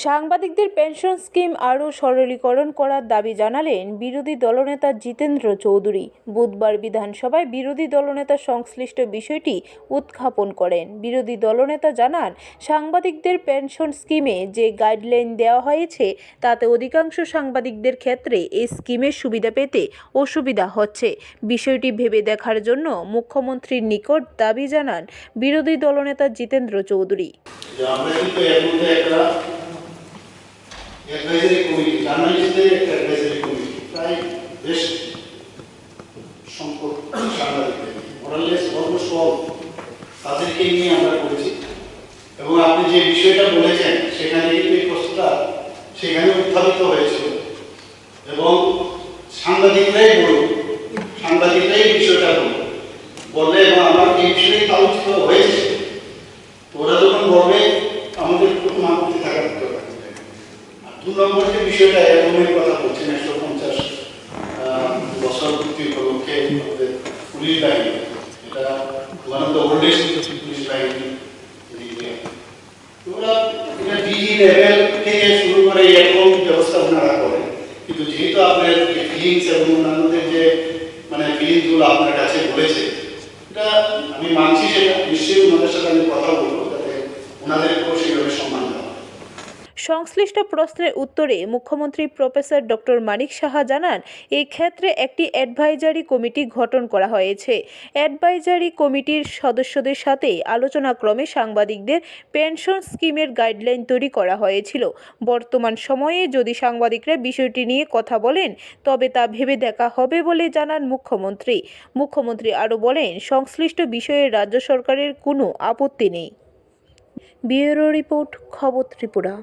সাংবাদিকদের pension scheme আরও সরলীকরণ করার দাবি জানালেন বিরোধী দলনেতা জিতেন্দ্র চৌধুরী। বুধবার বিধানসভায় বিরোধী দলনেতা সংশ্লিষ্ট বিষয়টি উত্থাপন করেন। বিরোধী দলনেতা জানান, সাংবাদিকদের পেনশন স্কিমে যে গাইডলাইন দেওয়া হয়েছে, তাতে অধিকাংশ সাংবাদিকদের ক্ষেত্রে এই স্কিমের সুবিধা পেতে অসুবিধা হচ্ছে। বিষয়টি ভেবে দেখার জন্য মুখ্যমন্ত্রীর নিকট দাবি জানান বিরোধী দলনেতা জিতেন্দ্র চৌধুরী এর মধ্যে একটা অ্যাডভাইজারি কমিটি জার্নালিস্টদের একটা অ্যাডভাইজারি প্রায় বেশ সংখ্যক সাংবাদিকদের মোরালেস অলমোস্ট অল তাদেরকে নিয়ে আমরা করেছি। এবং আপনি যে বিষয়টা বলেছেন, সেখানে এই প্রশ্নটা, সেখানে উত্থাপিত হয়েছিল। এবং সাংবাদিকরাই বলুন, সাংবাদিকরাই বিষয়টা বলুন, বললে এবং আমার এই বিষয়ে আলোচিত হয়েছে। ওরা যখন বলবে, আমাদের প্রথম আপত্তি থাকার দরকার দু নম্বর যে বিষয়টা এরকমের কথা বলছেন একশো পুলিশ বাহিনী এটা one of the oldest police বাহিনী in India। তো এটা ডিজি লেভেল থেকে শুরু করে এরকম ব্যবস্থা ওনারা করেন কিন্তু যেহেতু আপনার ফিলিংস এবং অন্যান্যদের যে মানে ফিলিংসগুলো আপনার কাছে বলেছে এটা আমি মানছি সেটা, নিশ্চয়ই ওনাদের সাথে আমি কথা বলব। সংশ্লিষ্ট প্রশ্নের উত্তরে মুখ্যমন্ত্রী প্রফেসর ডক্টর মানিক সাহা জানান এই ক্ষেত্রে একটি অ্যাডভাইজারি কমিটি গঠন করা হয়েছে। অ্যাডভাইজারি কমিটির সদস্যদের সাথে আলোচনাক্রমে সাংবাদিকদের পেনশন স্কিমের গাইডলাইন তৈরি করা হয়েছিল। বর্তমান সময়ে যদি সাংবাদিকরা বিষয়টি নিয়ে কথা বলেন, তবে তা ভেবে দেখা হবে বলে জানান মুখ্যমন্ত্রী। মুখ্যমন্ত্রী আরও বলেন, সংশ্লিষ্ট বিষয়ে রাজ্য সরকারের কোনো আপত্তি নেই। ব্যুরো রিপোর্ট, খবর ত্রিপুরা।